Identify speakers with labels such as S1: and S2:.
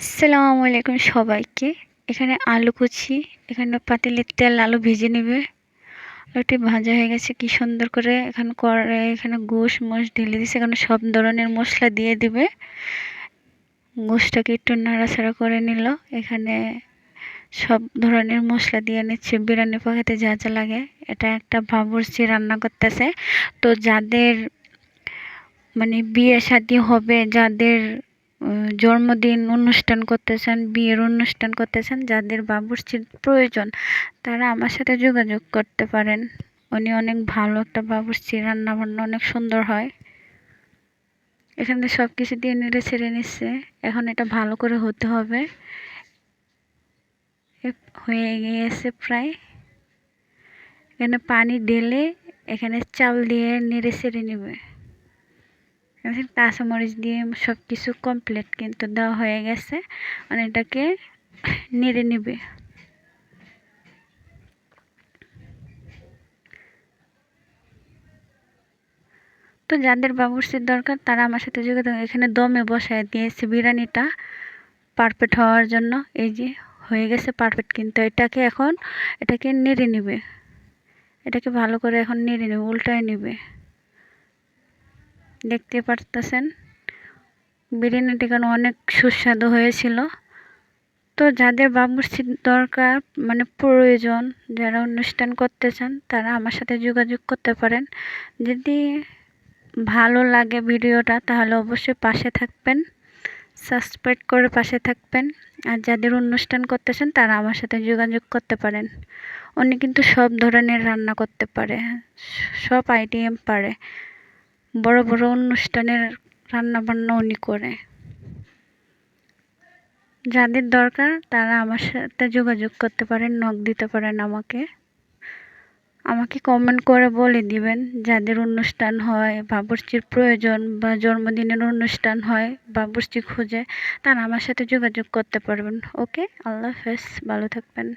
S1: আসসালামু আলাইকুম সবাইকে। এখানে আলু কুচি, এখানে পাতিলের তেল, আলু ভেজে নেবে। আলুটি ভাজা হয়ে গেছে, কি সুন্দর করে এখানে করে এখানে গোশ মোষ ঢেলে দিছে এখানে সব ধরনের মশলা দিয়ে দিবে। গোশটাকে একটু নাড়াচাড়া করে নিল, এখানে সব ধরনের মশলা দিয়ে নিচ্ছে। বিরিয়ানি পাখাতে যা যা লাগে, এটা একটা ভাবুরচি রান্না করতেছে। তো যাদের মানে বিয়ে শাদী হবে, যাদের জন্মদিন অনুষ্ঠান করতেছেন, বিয়ের অনুষ্ঠান করতেছেন, যাদের বাবুর্চির প্রয়োজন, তারা আমার সাথে যোগাযোগ করতে পারেন। উনি অনেক ভালো একটা বাবুর্চি রান্না বান্না অনেক সুন্দর হয়। এখানে সব কিছু দিয়ে নেড়ে ছেড়ে নিচ্ছে। এখন এটা ভালো করে হতে হবে। হয়ে গিয়েছে প্রায়। এখানে পানি ঢেলে এখানে চাল দিয়ে নেড়ে ছেড়ে নেবে। কাঁচামরিচ দিয়ে সব কিছু কমপ্লিট কিন্তু দেওয়া হয়ে গেছে। মানে এটাকে নেড়ে নেবে। তো যাদের বাবুর্চির দরকার, তারা আমার সাথে যোগাযোগ এখানে দমে বসায় দিয়েছে বিরিয়ানিটা পারফেক্ট হওয়ার জন্য। এই যে হয়ে গেছে পারফেক্ট কিন্তু এটাকে এখন, এটাকে নেড়ে নেবে। এটাকে ভালো করে এখন নেড়ে নেবে, উল্টায় নেবে। দেখতে পারতেছেন। বিরিয়ানিটি কেন অনেক সুস্বাদু হয়েছিল। তো যাদের বাবুর্চির দরকার মানে প্রয়োজন, যারা অনুষ্ঠান করতে চান, তারা আমার সাথে যোগাযোগ করতে পারেন। যদি ভালো লাগে ভিডিওটা, তাহলে অবশ্যই পাশে থাকবেন, সাবস্ক্রাইব করে পাশে থাকবেন। আর যাদের অনুষ্ঠান করতেছেন তারা আমার সাথে যোগাযোগ করতে পারেন। উনি কিন্তু সব ধরনের রান্না করতে পারে, সব আইটেম পারে। বড় বড় অনুষ্ঠানের রান্না বান্না উনি করে। যাদের দরকার, তারা আমার সাথে যোগাযোগ করতে পারেন নখ দিতে পারেন আমাকে। আমাকে কমেন্ট করে বলে দিবেন যাদের অনুষ্ঠান হয়, বাবুর্চির প্রয়োজন বা জন্মদিনের অনুষ্ঠান হয়, বাবুর্চি খুঁজে, তারা আমার সাথে যোগাযোগ করতে পারবেন। ওকে আল্লাহ হাফেজ, ভালো থাকবেন।